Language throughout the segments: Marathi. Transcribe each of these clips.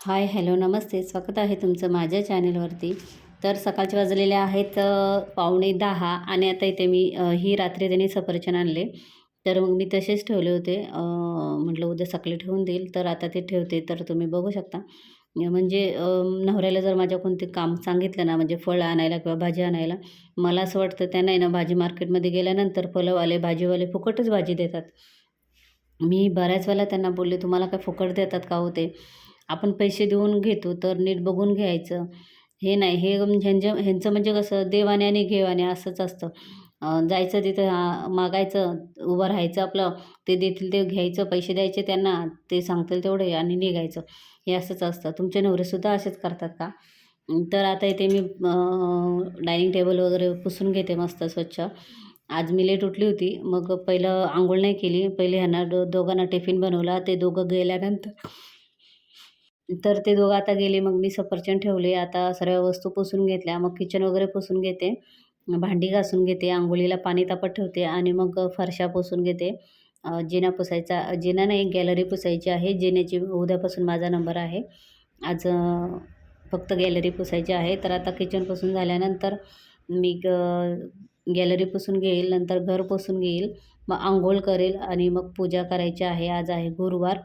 हाय हॅलो नमस्ते. स्वागत आहे तुमचं माझ्या चॅनलवरती. तर सकाळचे वाजलेले आहेत पावणे दहा आणि आता इथे मी ही रात्री त्यांनी सफरचंद आणले. तर मग मी तसेच ठेवले होते. म्हटलं उद्या सकाळी ठेवून देईल. तर आता ते ठेवते तर तुम्ही बघू शकता. म्हणजे नवऱ्याला जर माझ्या कोणते काम सांगितलं ना म्हणजे फळं आणायला किंवा भाजी आणायला मला असं वाटतं त्यांना आहे ना भाजी मार्केटमध्ये गेल्यानंतर फळंवाले भाजीवाले फुकटच भाजी देतात. मी बऱ्याच वेळेला त्यांना बोलले तुम्हाला काय फुकट देतात का होते आपण पैसे देऊन घेतो तर नीट बघून घ्यायचं. हे नाही हे ह्यांच्या ह्यांचं म्हणजे कसं देवाने आणि घेवाने असंच असतं. जायचं तिथं हा, मागायचं उभं राहायचं आपलं ते देतील ते घ्यायचं पैसे द्यायचे त्यांना ते सांगतील तेवढे आणि निघायचं. हे असंच असतं. तुमचे नवरेसुद्धा असेच करतात का? तर आता इथे मी डायनिंग टेबल वगैरे पुसून घेते मस्त स्वच्छ. आज मी लेट उठली होती. मग पहिलं आंघोळ नाही केली. पहिले ह्यांना दो दोघांना टिफिन बनवला. ते दोघं गेल्यानंतर तर ते दोघं आता गेले मग मी सफरचंद ठेवले. आता सर्व वस्तू पुसून घेतल्या. मग किचन वगैरे पुसून घेते. भांडी घासून घेते. आंघोळीला पाणी तापत ठेवते आणि मग फरशा पुसून घेते. जिना पुसायचा जिना नाही गॅलरी पुसायची आहे. जिन्याची उद्यापासून माझा नंबर आहे. आज फक्त गॅलरी पुसायची आहे. तर आता किचन पुसून झाल्यानंतर मी ग गॅलरी पुसून घेईल. नंतर घर पुसून घेईल. मग आंघोळ करेल आणि मग पूजा करायची आहे. आज आहे गुरुवार.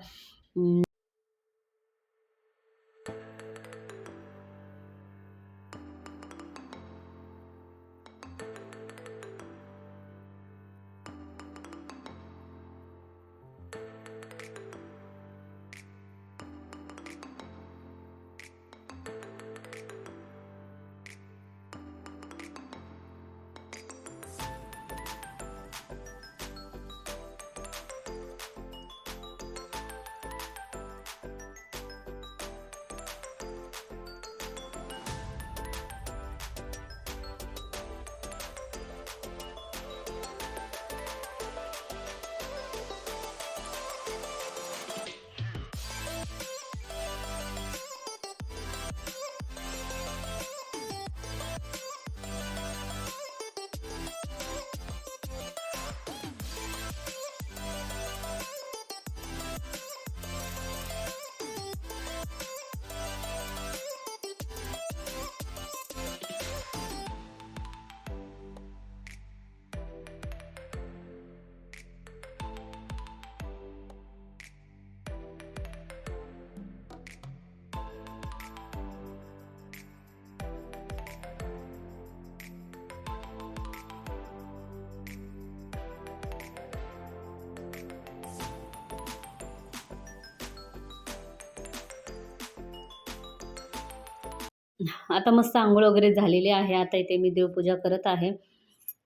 आता मस्त आंघोळ वगैरे झालेली आहे. आता इथे मी देवपूजा करत आहे.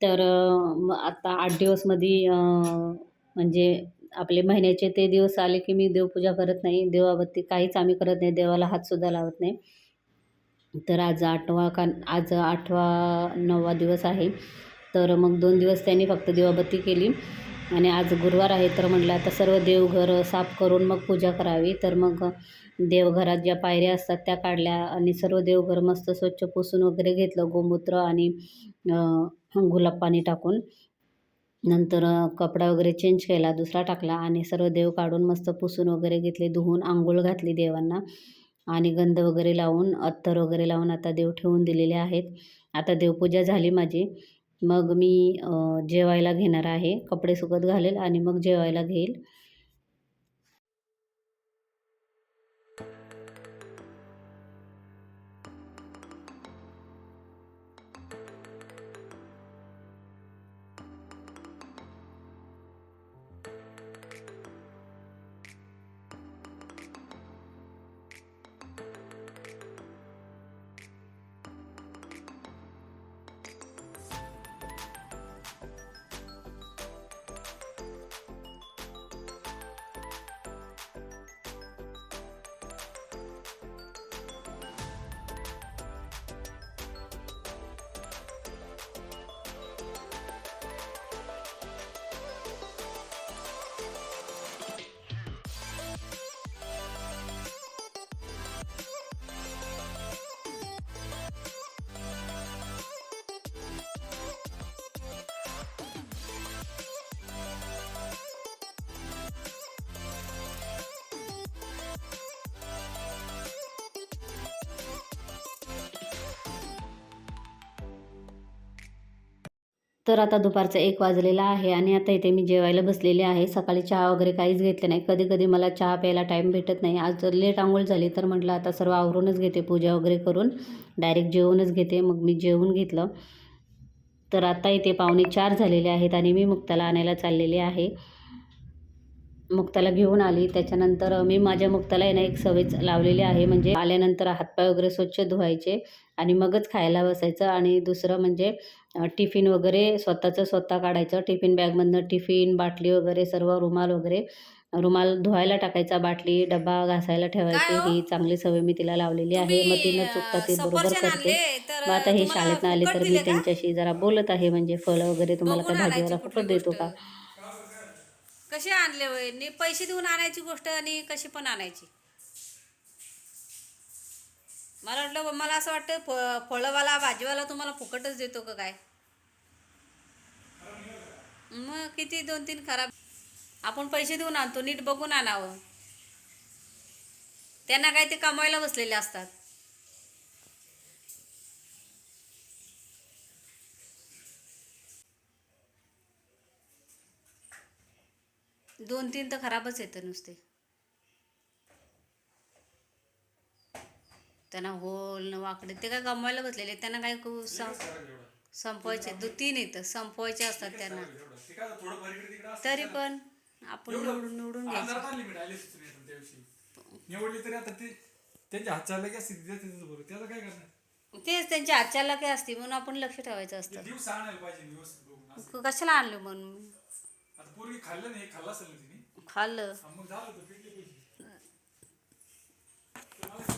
तर मग आता आठ दिवसमध्ये म्हणजे आपले महिन्याचे ते दिवस आले की मी देवपूजा करत नाही. देवाबत्ती काहीच आम्ही करत नाही. देवाला हातसुद्धा लावत नाही. तर आज आठवा का आज आठवा नववा दिवस आहे. तर मग दोन दिवस त्यांनी फक्त दिवाबत्ती केली. आणि आज गुरुवार आहे तर म्हटलं आता सर्व देवघर साफ करून मग पूजा करावी. तर मग देवघरात ज्या पायऱ्या असतात त्या काढल्या आणि सर्व देवघर मस्त स्वच्छ पुसून वगैरे घेतलं गोमूत्र आणि गुलाब पाणी टाकून. नंतर कपडा वगैरे चेंज केला दुसरा टाकला आणि सर्व देव काढून मस्त पुसून वगैरे घेतले धुवून आंघोळ घातली देवांना. आणि गंध वगैरे लावून अत्तर वगैरे लावून आता देव ठेवून दिलेले आहेत. आता देवपूजा झाली माझी. मग मी जेवायला घेणार आहे. कपडे सुकत घालेल आणि मग जेवायला घेईल. तर आता दुपारचं एक वाजलेला आहे आणि आता इथे मी जेवायला बसलेले आहे. सकाळी चहा वगैरे काहीच घेतले नाही. कधी कधी मला चहा प्यायला टाईम भेटत नाही. आज जर लेट आंघोळ झाली तर म्हटलं आता सर्व आवरूनच घेते पूजा वगैरे करून. डायरेक्ट जेवूनच घेते. मग मी जेवून घेतलं. तर आता इथे पाहुणे चार झालेले आहेत आणि मी मुक्ताला आणायला चाललेली आहे. मुक्ताला घेऊन आली. त्याच्यानंतर मी माझ्या मुक्ताला आहे ना एक सवयच लावलेली आहे. म्हणजे आल्यानंतर हातपाय वगैरे स्वच्छ धुवायचे आणि मगच खायला बसायचं आणि दुसरं म्हणजे टिफिन वगैरे स्वतःचं स्वतः काढायचं. टिफिन बॅगमधनं टिफिन बाटली वगैरे सर्व रुमाल वगैरे. रुमाल धुवायला टाकायचा बाटली डबा घासायला ठेवायचे. हो? ही चांगली सवय मी तिला लावलेली आहे. मग ती न चुकता ते बरोबर करते. मग आता हे शाळेत आले तर मी? त्यांच्याशी जरा बोलत आहे. म्हणजे फळं वगैरे तुम्हाला काय भाजीवाला फुकट देतो. का? कसे आणले पैसे देऊन आणायची गोष्ट आणि कशी पण आणायची? मला वाटलं मला असं वाटतं फ फळवाला भाजीवाला तुम्हाला फुकटच देतो का काय? मग किती दोन तीन खराब. आपण पैसे देऊन आणतो नीट बघून आणावं. त्यांना काय ते कमवायला बसलेले असतात. दोन तीन तर खराबच येतं नुसते. त्यांना होल न वाकडे ते काय गमवायला बसलेले त्यांना काय संपवायचे. दो तीन येतं संपवायचे असतात त्यांना. तरी पण आपण निवडून निवडून निवडली तरी आता ती त्यांच्या बरोबर त्याला काय करणार? तेच त्यांच्या आजच्याला काय असते म्हणून आपण लक्ष ठेवायचं असतं. कशाला आणलं म्हणून? खाल्लं नाही खाल्लं असेल ना तिने खाल्लं हा, मग झालं तर पिकले पैसे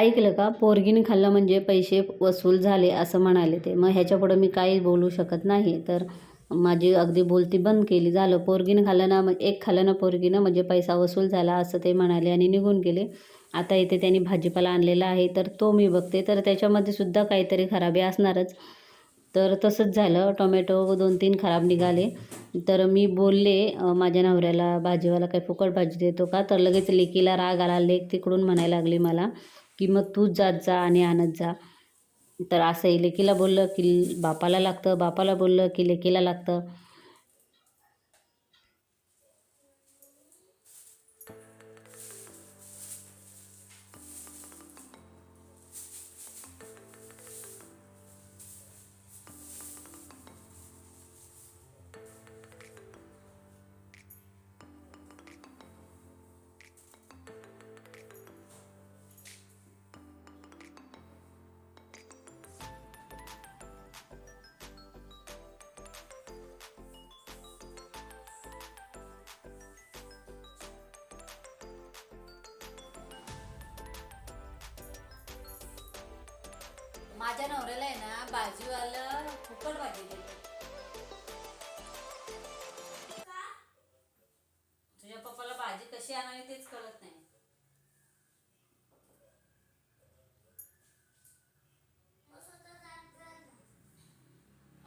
ऐकलं का? पोरगीने खाल्लं म्हणजे पैसे वसूल झाले असं म्हणाले ते. मग ह्याच्यापुढं मी काही बोलू शकत नाही. तर माझी अगदी बोलती बंद केली. झालं. पोरगीन खाल्लं ना मग एक खाल्लं ना पोरगीनं म्हणजे पैसा वसूल झाला असं ते म्हणाले आणि निघून गेले. आता इथे त्यांनी भाजीपाला आणलेला आहे तर तो मी बघते. तर त्याच्यामध्ये सुद्धा काहीतरी खराबी असणारच. तर तसंच झालं. टोमॅटो दोन तीन खराब निघाले. तर मी बोलले माझ्या नवऱ्याला भाजीवाला काही फुकट भाजी देतो का? तर लगेच लेकीला राग आला. लेक तिकडून म्हणायला लागली मला की मग तूच जात जा आणि आणत जा. तर असंही लेकीला बोललं की बापाला लागतं बापाला बोललं की लेकीला लागतं. माझ्या नवऱ्याला आहे ना भाजीवाला फुकट भाजी देतो. तुझ्या पप्पाला भाजी कशी आणावी तेच कळत नाही.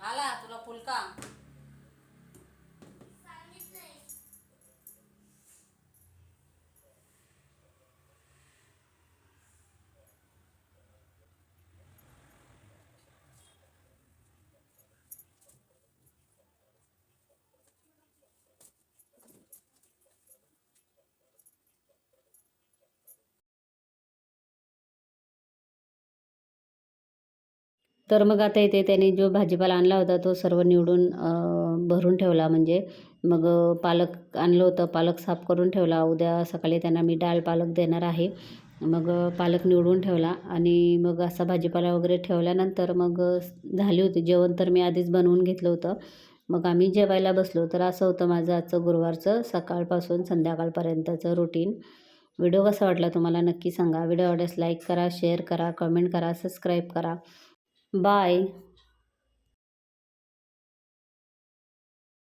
आला तुला फुलका. तर मग आता इथे त्याने जो भाजीपाला आणला होता तो सर्व निवडून भरून ठेवला. म्हणजे मग पालक आणलं होतं पालक साफ करून ठेवला. उद्या सकाळी त्यांना मी डाळ पालक देणार आहे. मग पालक निवडून ठेवला. आणि मग असा भाजीपाला वगैरे ठेवल्यानंतर मग झाली होती. जेवण तर मी आधीच बनवून घेतलं होतं. मग आम्ही जेवायला बसलो. तर असं होतं माझं आजचं गुरुवारचं सकाळपासून संध्याकाळपर्यंतचं रुटीन व्हिडिओ कसा वाटला तुम्हाला नक्की सांगा. व्हिडिओ आवडल्यास लाईक करा शेअर करा कमेंट करा सबस्क्राईब करा. Bye.